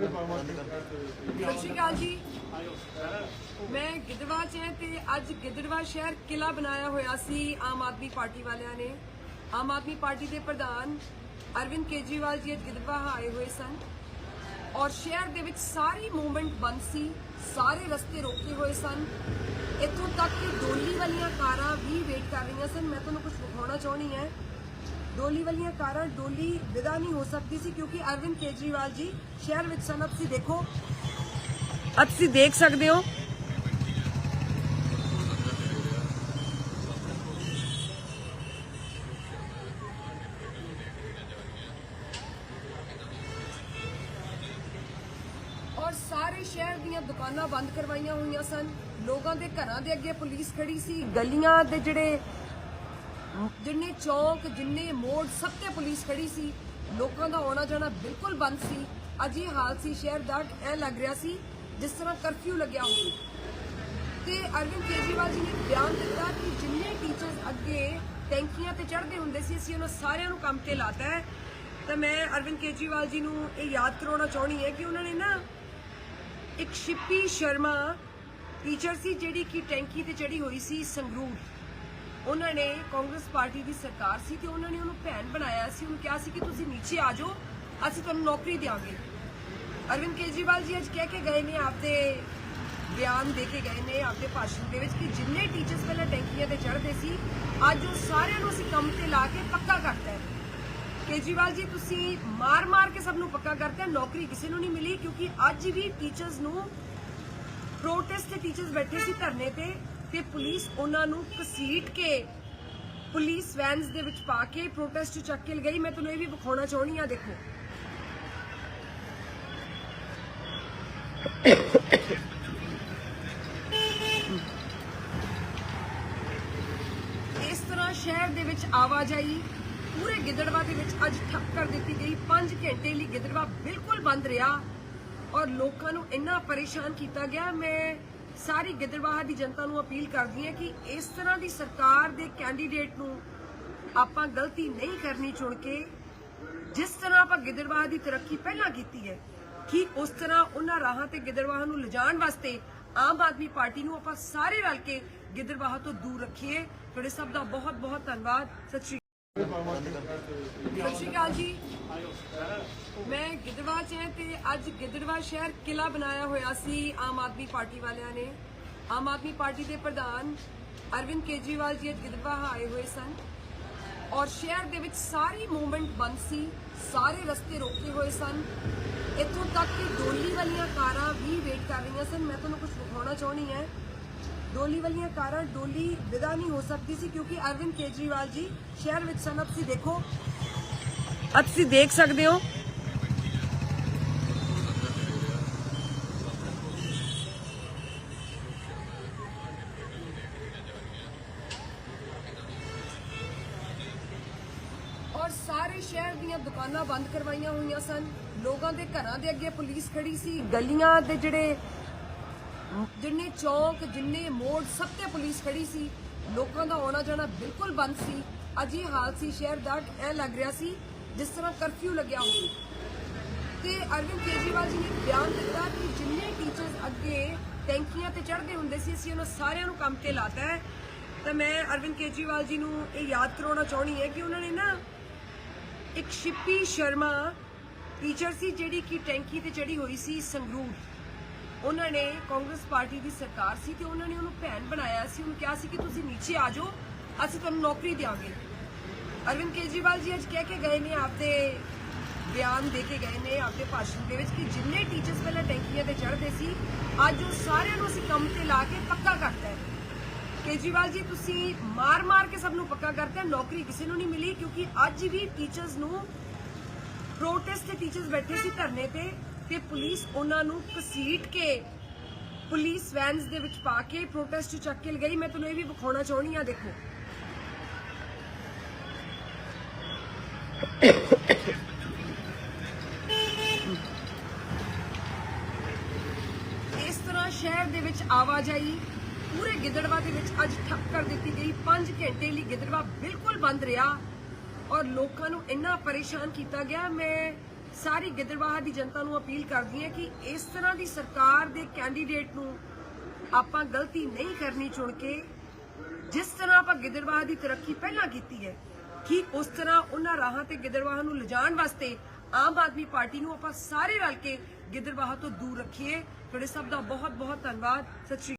ਸਤਿ ਸ਼੍ਰੀ ਅਕਾਲ ਜੀ। ਮੈਂ ਗਿੱਦੜਵਾ ਚ ਹਾਂ ਤੇ ਅੱਜ ਗਿੱਦੜਵਾ ਸ਼ਹਿਰ ਕਿਲਾ ਬਣਾਇਆ ਹੋਇਆ ਸੀ ਆਮ ਆਦਮੀ ਪਾਰਟੀ ਵਾਲਿਆਂ ਨੇ। ਆਮ ਆਦਮੀ ਪਾਰਟੀ ਦੇ ਪ੍ਰਧਾਨ ਅਰਵਿੰਦ ਕੇਜਰੀਵਾਲ ਜੀ ਅੱਜ ਗਿੱਦੜਵਾ ਆਏ ਹੋਏ ਸਨ। ਔਰ ਸ਼ਹਿਰ ਦੇ ਵਿੱਚ ਸਾਰੀ ਮੂਵਮੈਂਟ ਬੰਦ ਸੀ, ਸਾਰੇ ਰਸਤੇ ਰੋਕੇ ਹੋਏ ਸਨ। ਇੱਥੋਂ ਤੱਕ ਕਿ ਡੋਲੀ ਵਾਲੀਆਂ ਕਾਰਾਂ ਵੀ ਵੇਟ ਕਰ ਰਹੀਆਂ ਸਨ। ਮੈਂ ਤੁਹਾਨੂੰ ਕੁਝ ਦਿਖਾਉਣਾ ਚਾਹਣੀ ਹੈ। ਡੋਲੀ ਵਾਲੀਆਂ ਕਾਰਾਂ ਡੋਲੀ ਵਿਦਾ ਨਹੀਂ ਹੋ ਸਕਦੀ ਸੀ ਕਿਉਂਕਿ ਅਰਵਿੰਦ ਕੇਜਰੀਵਾਲ ਜੀ ਸ਼ਹਿਰ ਵਿੱਚ ਸਨ। ਤੁਸੀਂ ਦੇਖੋ। ਤੁਸੀਂ ਦੇਖ ਸਕਦੇ ਹੋ। ਔਰ ਸਾਰੇ ਸ਼ਹਿਰ ਦੀਆਂ ਦੁਕਾਨਾਂ ਬੰਦ ਕਰਵਾਈਆਂ ਹੋਈਆਂ ਸਨ। ਲੋਕਾਂ ਦੇ ਘਰਾਂ ਦੇ ਅੱਗੇ ਪੁਲਿਸ ਖੜੀ ਸੀ। ਗਲੀਆਂ ਦੇ ਜਿਹੜੇ ਜਿੰਨੇ ਚੌਕ, ਜਿੰਨੇ ਮੋੜ, ਸਭ ਤੇ ਪੁਲਿਸ ਖੜੀ ਸੀ। ਲੋਕਾਂ ਦਾ ਆਉਣਾ ਜਾਣਾ ਬਿਲਕੁਲ ਬੰਦ ਸੀ। ਅੱਜ ਇਹ ਹਾਲ ਸੀ, ਸ਼ਹਿਰ ਦਾ ਐ ਲੱਗ ਰਿਹਾ ਸੀ, ਜਿਸ ਤਰ੍ਹਾਂ ਕਰਫਿਊ ਲੱਗਿਆ ਹੋਵੇ ਤੇ ਅਰਵਿੰਦ ਕੇਜਰੀਵਾਲ ਜੀ ਨੇ ਬਿਆਨ ਦਿੱਤਾ ਕਿ ਜਿੰਨੇ ਟੀਚਰਸ ਅੱਗੇ ਟੈਂਕੀਆਂ ਤੇ ਚੜ੍ਹਦੇ ਹੁੰਦੇ ਸੀ, ਅਸੀਂ ਉਹਨਾਂ ਸਾਰਿਆਂ ਨੂੰ ਕੰਮ ਤੇ ਲਾਤਾ ਹੈ। ਤਾਂ ਮੈਂ ਅਰਵਿੰਦ ਕੇਜਰੀਵਾਲ ਜੀ ਨੂੰ ਇਹ ਯਾਦ ਕਰਾਉਣਾ ਚਾਹਣੀ ਹੈ ਕਿ ਉਹਨਾਂ ਨੇ ਨਾ ਇੱਕ ਸ਼ਿਪੀ ਸ਼ਰਮਾ ਟੀਚਰ ਸੀ, ਜਿਹੜੀ ਕਿ ਟੈਂਕੀ ਤੇ ਚੜੀ ਹੋਈ ਸੀ ਸੰਗਰੂਰ। ਉਹਨਾਂ ਨੇ ਕਾਂਗਰਸ ਪਾਰਟੀ ਦੀ ਸਰਕਾਰ ਸੀ ਤੇ ਉਹਨਾਂ ਨੇ ਉਹਨੂੰ ਭੈਣ ਬਣਾਇਆ ਸੀ। ਉਹਨੂੰ ਕਿਹਾ ਸੀ ਕਿ ਤੁਸੀਂ ਨੀਚੇ ਆ ਜਾਓ, ਅਸੀਂ ਤੁਹਾਨੂੰ ਨੌਕਰੀ ਦੇਵਾਂਗੇ ਅਰਵਿੰਦ ਕੇਜਰੀਵਾਲ ਜੀ ਅੱਜ ਕਹਿ ਕੇ ਗਏ ਨੇ, ਆਪਦੇ ਬਿਆਨ ਦੇ ਕੇ ਗਏ ਨੇ, ਆਪਦੇ ਭਾਸ਼ਣ ਦੇ ਵਿੱਚ ਕਿ ਜਿੰਨੇ ਟੀਚਰਸ ਪਹਿਲਾਂ ਟੈਂਕੀਆਂ ਤੇ ਚੜ੍ਹਦੇ ਸੀ, ਅੱਜ ਉਹ ਸਾਰਿਆਂ ਨੂੰ ਅਸੀਂ ਕੰਮ ਤੇ ਲਾ ਕੇ ਪੱਕਾ ਕਰਤਾ ਹੈ। ਕੇਜਰੀਵਾਲ ਜੀ, ਤੁਸੀਂ ਮਾਰ-ਮਾਰ ਕੇ ਸਭ ਨੂੰ ਪੱਕਾ ਕਰਤਾ ਨੌਕਰੀ ਕਿਸੇ ਨੂੰ ਨਹੀਂ ਮਿਲੀ ਕਿਉਂਕਿ ਅੱਜ ਵੀ ਟੀਚਰਸ ਨੂੰ ਪ੍ਰੋਟੈਸਟ ਤੇ ਟੀਚਰਸ ਬੈਠੇ ਸੀ ਧਰਨੇ ਤੇ। ਤੇ ਪੁਲਿਸ ਉਹਨਾਂ ਨੂੰ ਘਸੀਟ ਕੇ ਪੁਲਿਸ ਵੈਨਸ ਦੇ ਵਿੱਚ ਪਾ ਕੇ ਪ੍ਰੋਟੈਸਟ ਚੱਕ ਕੇ ਲਗਾਈ। ਮੈਂ ਤੁਹਾਨੂੰ ਇਹ ਵੀ ਵਿਖਾਉਣਾ ਚਾਹਣੀ ਆ ਦੇਖੋ। ਇਸ ਤਰ੍ਹਾਂ ਸ਼ਹਿਰ ਦੇ ਵਿੱਚ ਆਵਾਜਾਈ ਪੂਰੇ ਗਿੱਦੜਵਾ ਦੇ ਵਿੱਚ ਅੱਜ ਠੱਪ ਕਰ ਦਿੱਤੀ ਗਈ। 5 ਘੰਟੇ ਲਈ ਗਿੱਦੜਵਾ ਬਿਲਕੁਲ ਬੰਦ ਰਿਹਾ ਔਰ ਲੋਕਾਂ ਨੂੰ ਇੰਨਾ ਪਰੇਸ਼ਾਨ ਕੀਤਾ ਗਿਆ। ਮੈਂ ਸਾਰੀ ਗਿੱਦੜਵਾਹ ਦੀ ਜਨਤਾ ਨੂੰ ਅਪੀਲ ਕਰਦੀ ਹੈ ਕਿ ਇਸ ਤਰ੍ਹਾਂ ਦੀ ਸਰਕਾਰ ਦੇ ਕੈਂਡੀਡੇਟ ਨੂੰ ਆਪਾਂ ਗਲਤੀ ਨਹੀਂ ਕਰਨੀ ਚੁਣ ਕੇ ਜਿਸ ਤਰ੍ਹਾਂ ਆਪਾਂ ਗਿੱਦੜਵਾਹ ਦੀ ਤਰੱਕੀ ਪਹਿਲਾਂ ਕੀਤੀ ਹੈ, ਕਿ ਉਸ ਤਰ੍ਹਾਂ ਉਹਨਾਂ ਰਾਹਾਂ ਤੇ ਗਿੱਦੜਵਾਹ ਨੂੰ ਲਿਜਾਣ ਵਾਸਤੇ ਆਮ ਆਦਮੀ ਪਾਰਟੀ ਨੂੰ ਆਪਾਂ ਸਾਰੇ ਰਲ ਕੇ ਗਿੱਦੜਵਾਹ ਤੋਂ ਦੂਰ ਰੱਖੀਏ। ਤੁਹਾਡੇ ਸਭ ਦਾ ਬਹੁਤ ਬਹੁਤ ਧੰਨਵਾਦ। ਸਤਿ ਸ਼੍ਰੀ ਸਤਿ ਸ਼੍ਰੀ ਅਕਾਲ ਜੀ। ਮੈਂ ਗਿੱਦੜਵਾ ਚ ਹਾਂ ਤੇ ਅੱਜ ਗਿੱਦੜਵਾ ਸ਼ਹਿਰ ਕਿਲਾ ਬਣਾਇਆ ਹੋਇਆ ਸੀ ਆਮ ਆਦਮੀ ਪਾਰਟੀ ਵਾਲਿਆਂ ਨੇ। ਆਮ ਆਦਮੀ ਪਾਰਟੀ ਦੇ ਪ੍ਰਧਾਨ ਅਰਵਿੰਦ ਕੇਜਰੀਵਾਲ ਜੀ ਅੱਜ ਗਿੱਦੜਵਾ ਆਏ ਹੋਏ ਸਨ। ਔਰ ਸ਼ਹਿਰ ਦੇ ਵਿੱਚ ਸਾਰੀ ਮੂਵਮੈਂਟ ਬੰਦ ਸੀ, ਸਾਰੇ ਰਸਤੇ ਰੋਕੇ ਹੋਏ ਸਨ। ਇੱਥੋਂ ਤੱਕ ਕਿ ਡੋਲੀ ਵਾਲੀਆਂ ਕਾਰਾਂ ਵੀ ਵੇਟ ਕਰ ਰਹੀਆਂ ਸਨ। ਮੈਂ ਤੁਹਾਨੂੰ ਕੁਝ ਦਿਖਾਉਣਾ ਚਾਹੁੰਦੀ ਹਾਂ। ਡੋਲੀ ਵਾਲੀਆਂ ਕਾਰਾਂ ਡੋਲੀ ਵਿਦਾ ਨਹੀਂ ਹੋ ਸਕਦੀ ਸੀ ਕਿਉਂਕਿ ਅਰਵਿੰਦ ਕੇਜਰੀਵਾਲ ਜੀ ਸ਼ਹਿਰ ਵਿੱਚ ਸਨ। ਤੁਸੀਂ ਦੇਖੋ ਅੱਜ ਤੁਸੀਂ ਦੇਖ ਸਕਦੇ ਹੋ। ਔਰ ਸਾਰੇ ਸ਼ਹਿਰ ਦੀਆਂ ਦੁਕਾਨਾਂ ਬੰਦ ਕਰਵਾਈਆਂ ਹੋਈਆਂ ਸਨ। ਲੋਕਾਂ ਦੇ ਘਰਾਂ ਦੇ ਅੱਗੇ ਪੁਲਿਸ ਖੜੀ ਸੀ। ਗਲੀਆਂ ਦੇ ਜਿਹੜੇ ਜਿੰਨੇ ਚੌਕ, ਜਿੰਨੇ ਮੋੜ, ਸਭ ਤੇ ਪੁਲਿਸ ਖੜੀ ਸੀ। ਲੋਕਾਂ ਦਾ ਆਉਣਾ ਜਾਣਾ ਬਿਲਕੁਲ ਬੰਦ ਸੀ। ਅੱਜ ਇਹ ਹਾਲ ਸੀ ਸ਼ਹਿਰ ਦਾ ਐ ਲੱਗ ਰਿਹਾ ਸੀ, ਜਿਸ ਤਰ੍ਹਾਂ ਕਰਫਿਊ ਲੱਗਿਆ ਹੋਵੇ। ਤੇ ਅਰਵਿੰਦ ਕੇਜਰੀਵਾਲ ਜੀ ਨੇ ਬਿਆਨ ਦਿੱਤਾ ਕਿ ਜਿੰਨੇ ਟੀਚਰਸ ਅੱਗੇ ਟੈਂਕੀਆਂ ਤੇ ਚੜ੍ਹਦੇ ਹੁੰਦੇ ਸੀ, ਅਸੀਂ ਉਹਨਾਂ ਸਾਰਿਆਂ ਨੂੰ ਕੰਮ ਤੇ ਲਾਤਾ ਹੈ। ਤਾਂ ਮੈਂ ਅਰਵਿੰਦ ਕੇਜਰੀਵਾਲ ਜੀ ਨੂੰ ਇਹ ਯਾਦ ਕਰਾਉਣਾ ਚਾਹਣੀ ਹੈ ਕਿ ਉਹਨਾਂ ਨੇ ਨਾ ਇੱਕ ਸ਼ਿਪੀ ਸ਼ਰਮਾ ਟੀਚਰ ਸੀ, ਜਿਹੜੀ ਕਿ ਟੈਂਕੀ ਤੇ ਚੜੀ ਹੋਈ ਸੀ ਸੰਗਰੂਰ। ਉਹਨਾਂ ਨੇ ਕਾਂਗਰਸ ਪਾਰਟੀ ਦੀ ਸਰਕਾਰ ਸੀ ਤੇ ਉਹਨਾਂ ਨੇ ਉਹਨੂੰ ਭੈਣ ਬਣਾਇਆ ਸੀ। ਉਹਨੂੰ ਕਿਹਾ ਸੀ ਕਿ ਤੁਸੀਂ ਨੀਚੇ ਆ ਜਾਓ, ਅਸੀਂ ਤੁਹਾਨੂੰ ਨੌਕਰੀ ਦੇਵਾਂਗੇ ਅਰਵਿੰਦ ਕੇਜਰੀਵਾਲ ਜੀ ਅੱਜ ਕਹਿ ਕੇ ਗਏ ਨੇ, ਆਪਦੇ ਬਿਆਨ ਦੇ ਕੇ ਗਏ ਨੇ ਆਪਦੇ ਭਾਸ਼ਣ ਦੇ ਵਿੱਚ ਕਿ ਜਿੰਨੇ ਟੀਚਰਸ ਪਹਿਲਾਂ ਟੈਂਕੀਆਂ ਤੇ ਚੜ੍ਹਦੇ ਸੀ, ਅੱਜ ਉਹ ਸਾਰਿਆਂ ਨੂੰ ਅਸੀਂ ਕੰਮ ਤੇ ਲਾ ਕੇ ਪੱਕਾ ਕਰਤਾ ਹੈ। ਕੇਜਰੀਵਾਲ ਜੀ, ਤੁਸੀਂ ਮਾਰ-ਮਾਰ ਕੇ ਸਭ ਨੂੰ ਪੱਕਾ ਕਰਤਾ ਨੌਕਰੀ ਕਿਸੇ ਨੂੰ ਨਹੀਂ ਮਿਲੀ, ਕਿਉਂਕਿ ਅੱਜ ਵੀ ਟੀਚਰਸ ਨੂੰ ਪ੍ਰੋਟੈਸਟ ਤੇ ਟੀਚਰਸ ਬੈਠੇ ਸੀ ਧਰਨੇ ਤੇ ਤੇ ਪੁਲਿਸ ਉਹਨਾਂ ਨੂੰ ਘਸੀਟ ਕੇ ਪੁਲਿਸ ਵੈਨਸ ਦੇ ਵਿੱਚ ਪਾ ਕੇ ਪ੍ਰੋਟੈਸਟ ਚੱਕ ਕੇ ਲਗਾਈ। ਮੈਂ ਤੁਹਾਨੂੰ ਇਹ ਵੀ ਵਿਖਾਉਣਾ ਚਾਹਣੀ ਆ ਦੇਖੋ। ਇਸ ਤਰ੍ਹਾਂ ਸ਼ਹਿਰ ਦੇ ਵਿੱਚ ਆਵਾਜਾਈ ਪੂਰੇ ਗਿੱਦੜਵਾ ਦੇ ਵਿੱਚ ਅੱਜ ਠੱਪ ਕਰ ਦਿੱਤੀ ਗਈ। 5 ਘੰਟੇ ਲਈ ਗਿੱਦੜਵਾ ਬਿਲਕੁਲ ਬੰਦ ਰਿਹਾ। ਔਰ ਲੋਕਾਂ ਨੂੰ ਇੰਨਾ ਪਰੇਸ਼ਾਨ ਕੀਤਾ ਗਿਆ, ਮੈਂ ਸਾਰੀ ਗਿੱਦੜਬਾਹਾ ਦੀ ਜਨਤਾ ਨੂੰ ਅਪੀਲ ਕਰਦੀ ਹਾਂ ਕਿ ਇਸ ਤਰ੍ਹਾਂ ਦੀ ਸਰਕਾਰ ਦੇ ਕੈਂਡੀਡੇਟ ਨੂੰ ਆਪਾਂ ਗਲਤੀ ਨਹੀਂ ਕਰਨੀ ਚੁਣ ਕੇ ਜਿਸ ਤਰ੍ਹਾਂ ਆਪਾਂ ਗਿੱਦੜਬਾਹਾ ਦੀ ਤਰੱਕੀ ਪਹਿਲਾਂ ਕੀਤੀ ਹੈ, ਠੀਕ ਉਸ ਤਰ੍ਹਾਂ ਉਹਨਾਂ ਰਾਹਾਂ ਤੇ ਗਿੱਦੜਬਾਹਾ ਨੂੰ ਲਿਜਾਣ ਵਾਸਤੇ ਆਮ ਆਦਮੀ ਪਾਰਟੀ ਨੂੰ ਆਪਾਂ ਸਾਰੇ ਰਲ ਕੇ ਗਿੱਦੜਬਾਹਾ ਤੋਂ ਦੂਰ ਰੱਖੀਏ। ਤੁਹਾਡੇ ਸਭ ਦਾ ਬਹੁਤ ਬਹੁਤ ਧੰਨਵਾਦ। ਸਤਿ ਸ਼੍ਰੀ